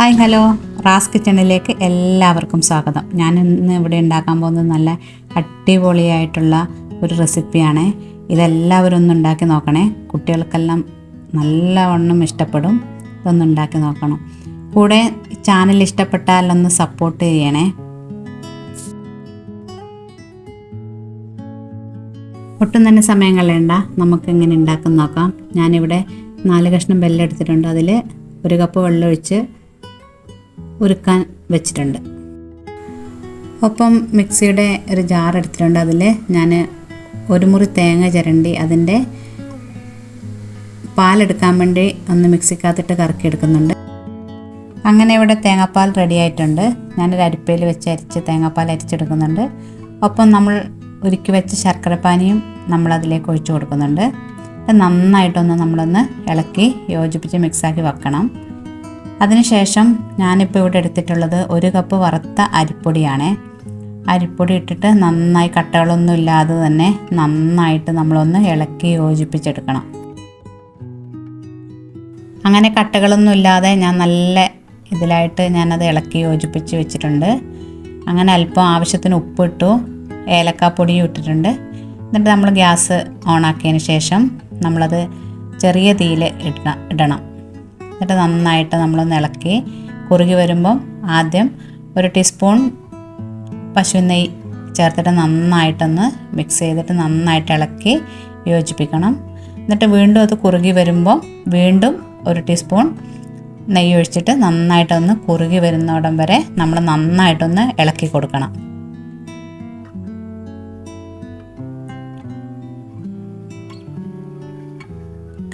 Hi hello. Ras കിച്ചണിലേക്ക് എല്ലാവർക്കും സ്വാഗതം. ഞാൻ ഇന്ന് ഇവിടെ ഉണ്ടാക്കാൻ പോകുന്നത് നല്ല അടിപൊളിയായിട്ടുള്ള ഒരു റെസിപ്പിയാണ്. ഇതെല്ലാവരും ഒന്ന് ഉണ്ടാക്കി നോക്കണേ. കുട്ടികൾക്കെല്ലാം നല്ലവണ്ണം ഇഷ്ടപ്പെടും. ഇതൊന്ന് ഉണ്ടാക്കി നോക്കണം. കൂടെ ചാനൽ ഇഷ്ടപ്പെട്ടാൽ ഒന്ന് സപ്പോർട്ട് ചെയ്യണേ. ഒട്ടും തന്നെ സമയം കളയണ്ട. നമുക്ക് എങ്ങനെ ഉണ്ടാക്കുന്ന നോക്കാം. ഞാനിവിടെ നാല് കഷ്ണം ബെല്ലെടുത്തിട്ടുണ്ട്. അതിൽ ഒരു കപ്പ് വെള്ളം ഒഴിച്ച് ഉരുക്കാൻ വെച്ചിട്ടുണ്ട്. ഒപ്പം മിക്സിയുടെ ഒരു ജാർ എടുത്തിട്ടുണ്ട്. അതിൽ ഞാൻ ഒരു മുറി തേങ്ങ ചിരണ്ടി അതിന്റെ പാലെടുക്കാൻ വേണ്ടി ഒന്ന് മിക്സിക്കകത്തിട്ട് കറക്കി എടുക്കുന്നുണ്ട്. അങ്ങനെ ഇവിടെ തേങ്ങാപ്പാൽ റെഡി ആയിട്ടുണ്ട്. ഞാനൊരു അരിപ്പയിൽ വെച്ച് അരിച്ച് തേങ്ങാപ്പാൽ അരിച്ചെടുക്കുന്നുണ്ട്. ഒപ്പം നമ്മൾ ഉരുക്കി വെച്ച ശർക്കരപ്പാനിയും നമ്മൾ അതിലേക്ക് ഒഴിച്ചു കൊടുക്കുന്നുണ്ട്. നന്നായിട്ടൊന്ന് നമ്മളൊന്ന് ഇളക്കി യോജിപ്പിച്ച് മിക്സാക്കി വെക്കണം. അതിനുശേഷം ഞാനിപ്പോൾ ഇവിടെ എടുത്തിട്ടുള്ളത് ഒരു കപ്പ് വറുത്ത അരിപ്പൊടിയാണ്. അരിപ്പൊടി ഇട്ടിട്ട് നന്നായി കട്ടകളൊന്നും ഇല്ലാതെ തന്നെ നന്നായിട്ട് നമ്മളൊന്ന് ഇളക്കി യോജിപ്പിച്ചെടുക്കണം. അങ്ങനെ കട്ടകളൊന്നും ഇല്ലാതെ ഞാൻ നല്ല ഇതിലായിട്ട് ഞാനത് ഇളക്കി യോജിപ്പിച്ച് വെച്ചിട്ടുണ്ട്. അങ്ങനെ അല്പം ആവശ്യത്തിന് ഉപ്പിട്ടു ഏലക്കാപ്പൊടിയും ഇട്ടിട്ടുണ്ട്. എന്നിട്ട് നമ്മൾ ഗ്യാസ് ഓണാക്കിയതിന് ശേഷം നമ്മളത് ചെറിയ തീയിൽ ഇടണം ഇടണം. എന്നിട്ട് നന്നായിട്ട് നമ്മൾ ഇളക്കി കുറുകി വരുമ്പം ആദ്യം ഒരു ടീസ്പൂൺ പശു നെയ്യ് ചേർത്തിട്ട് നന്നായിട്ടൊന്ന് മിക്സ് ചെയ്തിട്ട് നന്നായിട്ട് ഇളക്കി യോജിപ്പിക്കണം. എന്നിട്ട് വീണ്ടും അത് കുറുകി വരുമ്പോൾ വീണ്ടും ഒരു ടീസ്പൂൺ നെയ്യ് ഒഴിച്ചിട്ട് നന്നായിട്ടൊന്ന് കുറുകി വരുന്നോടം വരെ നമ്മൾ നന്നായിട്ടൊന്ന് ഇളക്കി കൊടുക്കണം.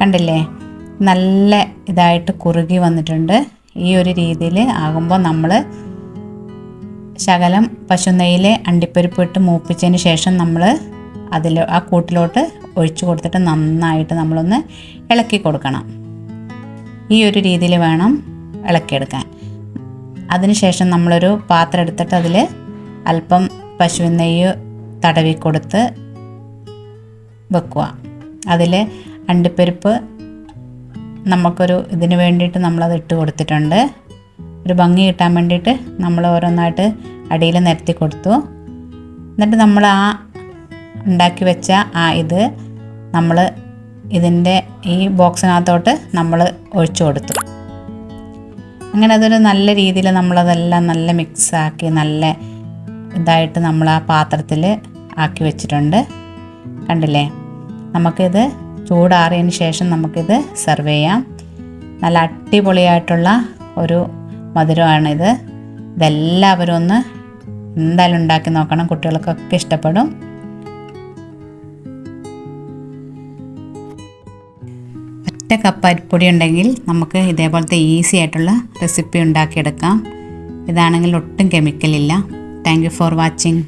കണ്ടില്ലേ? നല്ല ഇതായിട്ട് കുറുകി വന്നിട്ടുണ്ട്. ഈ ഒരു രീതിയിൽ ആകുമ്പോൾ നമ്മൾ ശകലം പശുനെയ്യിൽ അണ്ടിപ്പരിപ്പ് ഇട്ട് മൂപ്പിച്ചതിന് ശേഷം നമ്മൾ അതിൽ ആ കൂട്ടിലോട്ട് ഒഴിച്ചു കൊടുത്തിട്ട് നന്നായിട്ട് നമ്മളൊന്ന് ഇളക്കി കൊടുക്കണം. ഈ ഒരു രീതിയിൽ വേണം ഇളക്കിയെടുക്കാൻ. അതിനുശേഷം നമ്മളൊരു പാത്രം എടുത്തിട്ട് അതിൽ അല്പം പശുവിൻ നെയ്യ് തടവി കൊടുത്ത് വെക്കുക. അതിൽ അണ്ടിപ്പരിപ്പ് നമുക്കൊരു ഇതിന് വേണ്ടിയിട്ട് നമ്മളത് ഇട്ട് കൊടുത്തിട്ടുണ്ട്. ഒരു ഭംഗി കിട്ടാൻ വേണ്ടിയിട്ട് നമ്മൾ ഓരോന്നായിട്ട് അടിയിൽ നിരത്തി കൊടുത്തു. എന്നിട്ട് നമ്മൾ ആ ഉണ്ടാക്കി വെച്ച ആ ഇത് നമ്മൾ ഇതിന്റെ ഈ ബോക്സിനകത്തോട്ട് നമ്മൾ ഒഴിച്ചു കൊടുത്തു. അങ്ങനെ അതൊരു നല്ല രീതിയിൽ നമ്മളതെല്ലാം നല്ല മിക്സാക്കി നല്ല ഇതായിട്ട് നമ്മൾ ആ പാത്രത്തിൽ ആക്കി വെച്ചിട്ടുണ്ട്. കണ്ടില്ലേ? നമുക്കിത് ചൂടാറിയതിന് ശേഷം നമുക്കിത് സെർവ് ചെയ്യാം. നല്ല അടിപൊളിയായിട്ടുള്ള ഒരു മധുരമാണിത്. ഇതെല്ലാവരും ഒന്ന് എന്തായാലും ഉണ്ടാക്കി നോക്കണം. കുട്ടികൾക്കൊക്കെ ഇഷ്ടപ്പെടും. ഒറ്റ കപ്പ് അരിപ്പൊടി ഉണ്ടെങ്കിൽ നമുക്ക് ഇതേപോലത്തെ ഈസി ആയിട്ടുള്ള റെസിപ്പി ഉണ്ടാക്കിയെടുക്കാം. ഇതാണെങ്കിൽ ഒട്ടും കെമിക്കലില്ല താങ്ക് യു ഫോർ വാച്ചിങ്